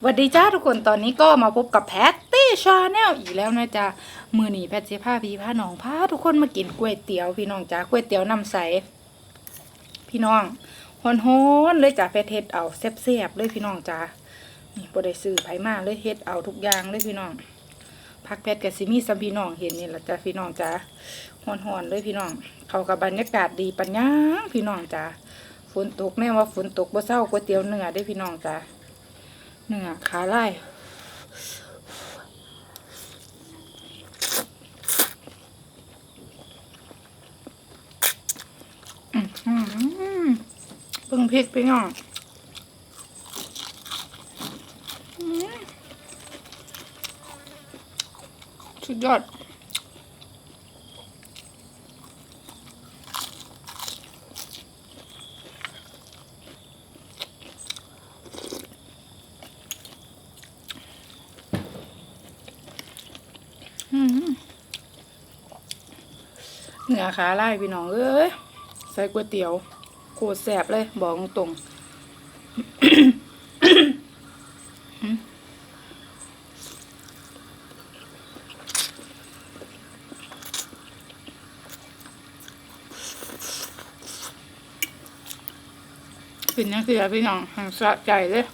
สวัสดีจ้าทุกคนตอนนี้ก็มาพบกับแพตตี้ชาแนลอีกแล้วนะจ๊ะมือหนีแพตเสียผ้าพี่ผ้าน้องพาทุกคนมากินก๋วยเตี๋ยวพี่น้องจ้าก๋วยเตี๋ยวน้ำใส พี่น้องฮอนฮอนเลยจ้าแพทเฮ็ดเอาแซ่บๆเลยพี่น้องจ้านี่บ่ได้ซื้อไผมาเลยเฮ็ดเอาทุกอย่างเลยพี่น้องพักแพทกับซิมี่ซัมพี่น้องเห็นนี่แหละจ้าพี่น้องจ้าฮอนฮอนเลยพี่น้องเขากับบรรยากาศดีปัญญาพี่น้องจ้าฝนตกแน่ว่าฝนตกบ่เศร้าก๋วยเตี๋ยวเนื้อได้พี่น้องจ้า เนื้อขาไล่อื้อหือเพิ่งพริกพี่น้องสุดยอด อื้อหือเนื้อ ขาไล่พี่น้องเอ้ยใส่ก๋วยเตี๋ยวโคตรแสบเลย บอกตรงๆกินยังเสียพี่น้องหังสะใจเลย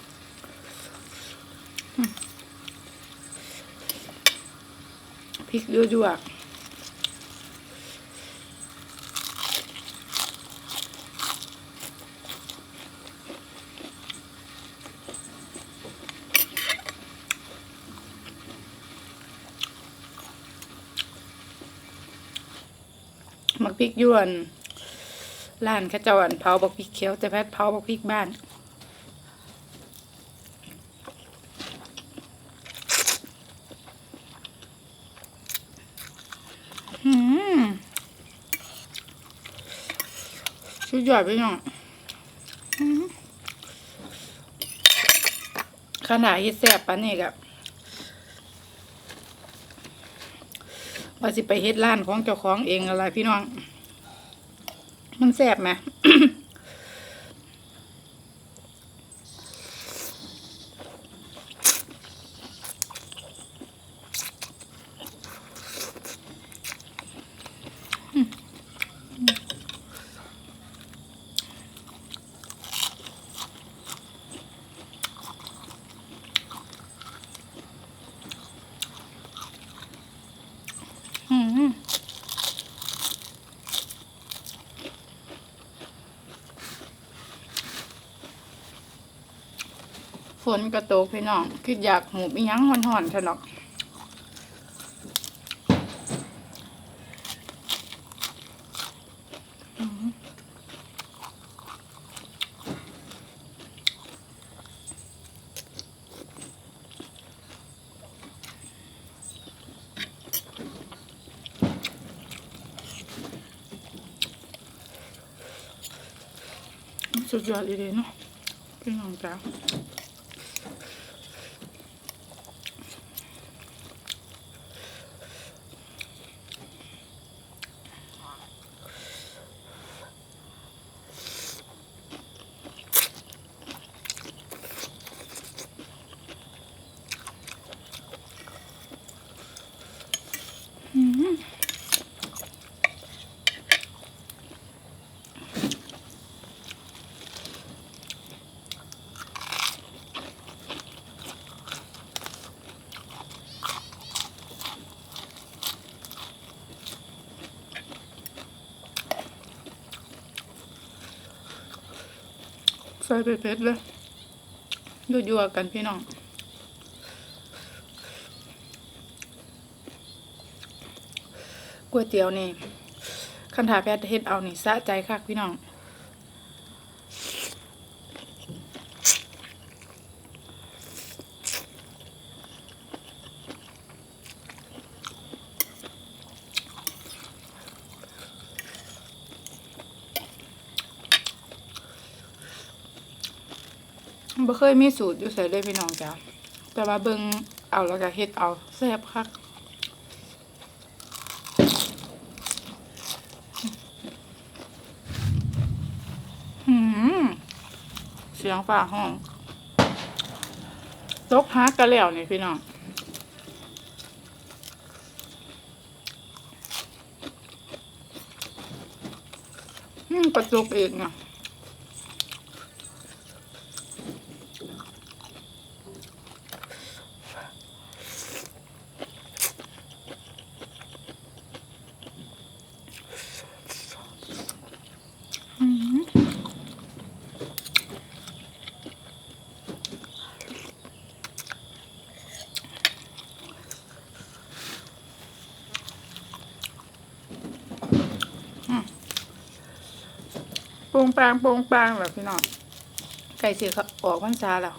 พริกยั่วๆ พริกยวนร้านขจ้าอันเผาบักพริกเขียวแต่แพทย์เผาบักพริกบ้านอืมชุดยอดไปหน่อยอื้อหือขนาดที่แซ่บปานนี่กับ ว่าสิไปเฮ็ดร้านของเจ้าของเองอะไรพี่น้อง มันแสบไหม อืม ฝนกระตกพี่น้องคืออยากหูบอียังห่อนๆเถอะเนอืมสุดยอดเลยเนาะพี่น้องจ้า ใส่ไปเผ็ดเลยยั่วๆกันพี่น้องก๋วยเตี๋ยวนี่คันถาแพทย์เฮ็ดเอานี่สะใจคักพี่น้อง บ่เคยมีสูตรอยู่ใส่เลยพี่น้องจ้ะแต่ว่าเบิ่งเอาแล้วก็เฮ็ดเอาแซ่บคักหืมเสียงฝ่าห้องตกฮักกันแล้วนี่พี่น้องอืมกระจุกอีกอะอืมโปรงปางโปรงปางแบบพี่น้องไก่เสียเขาออกพรรษาแล้ว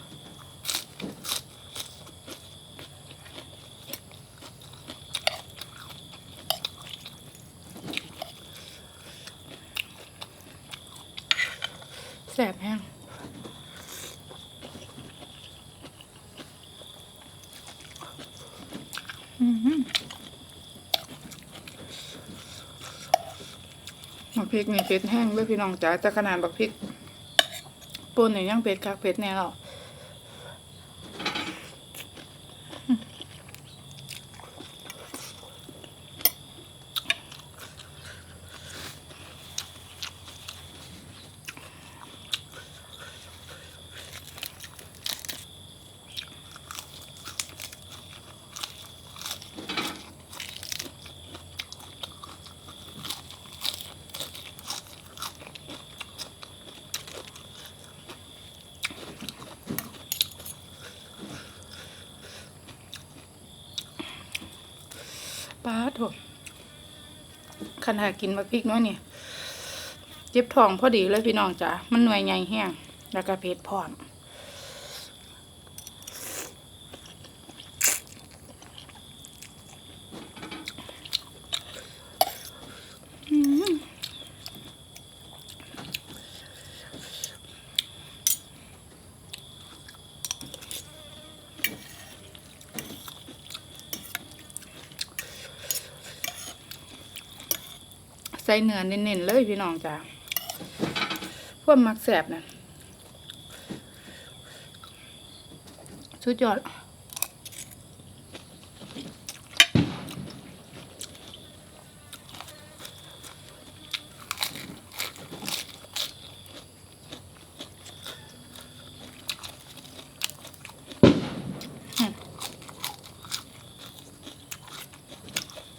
แสบแห้งอื้อหือบักพ ริกนี่เผ็ดแห้งเลยพี่น้องจ๋าแต่ขนาดบักพริกป่นนี่ยังเผ็ดคักเผ็ดแน่หรอ ป้าโถขนาดกินมาพริกน้อยนี่เจ็บท้องพอดีเลยพี่น้องจ๋ามันหน่วยใหญ่แห้งแล้วก็เผ็ดพร้อม ใส่เนื้อเน้นๆเลยพี่น้องจ้าพวกมักแสบนะสุดยอด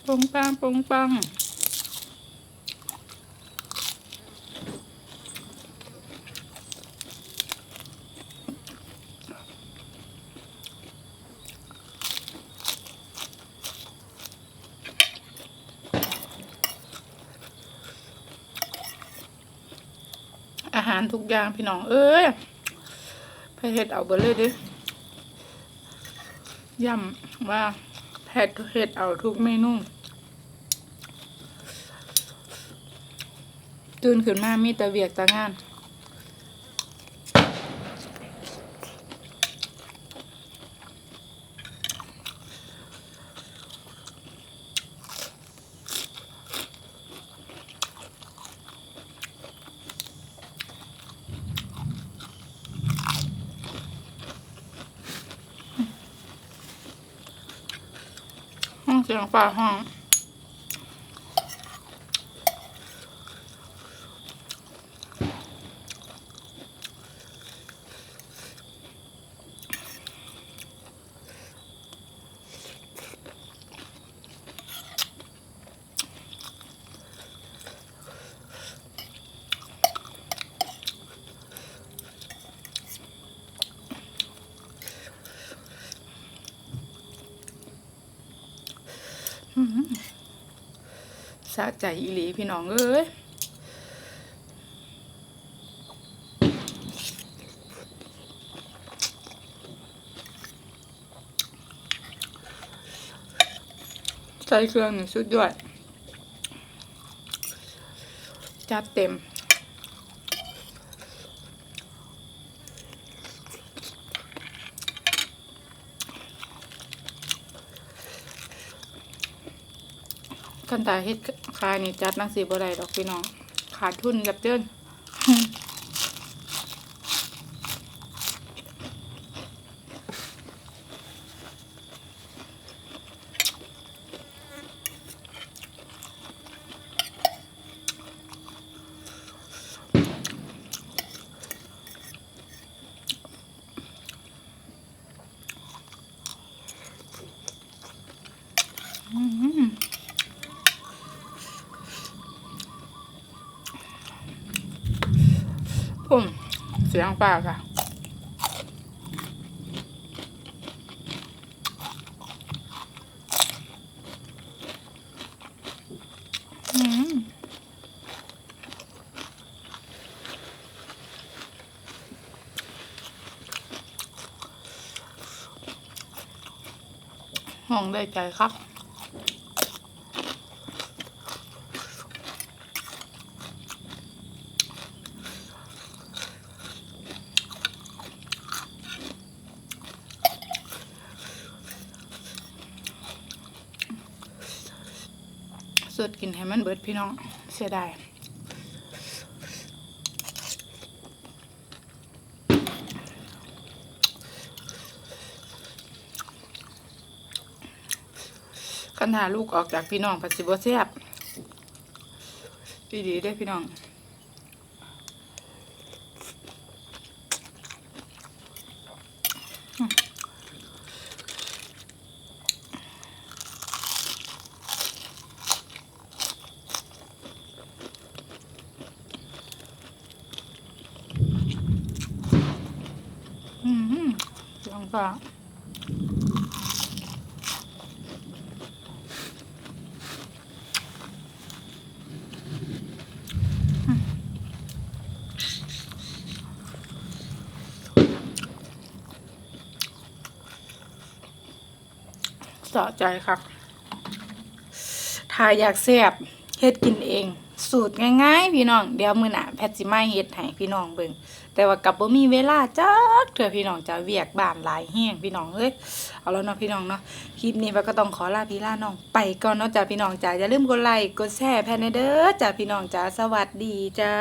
ปงปังปงปัง อาหารทุกอย่างพี่น้อง เอ้ยไปเห็ดเอาเบดเลยดิย่ำว่าแพทเห็ดเอาทุกเมนูตื่นขึ้นมามีแต่เวียกแต่งาน ห้องเสะใจอีหลีพี่น้องเอ้ยใส่เครื่องนี่สุดยอดจัดเต็ม กันตาเฮ็ดขายนี่จัดนังสีบ่ได้ดอกพี่น้องขาดทุนกับเดิน สียงปลาค่ะอืมห้องได้ใจครับ ส ดกินให้มันเบิดพี่น้องเสียดายคันหาลูกออกจากพี่น้องปัสสิบแซ่บดีดีๆได้พี่น้อง อืมลอง ก็สะใจครับถ้าอยากแซ่บเฮ็ดกินเอง สูตรง่ายๆ พี่น้องเดี๋ยวมื้อหน้าแพทสิมาเฮ็ดให้พี่น้องเบิ่งแต่ว่ากับบ่มีเวลาจักเถื่อพี่น้องจะเวียกบ้านหลายแห้งพี่น้องเอ้ยเอาแล้วเนาะพี่น้องเนาะคลิปนี้แพทก็ต้องขอลาพี่ลาน้องไปก่อนเนาะจ้าพี่น้องจ้าอย่าลืมกดไลค์กดแชร์แพทในเด้อจ้าพี่น้องจ้าสวัสดีจ้า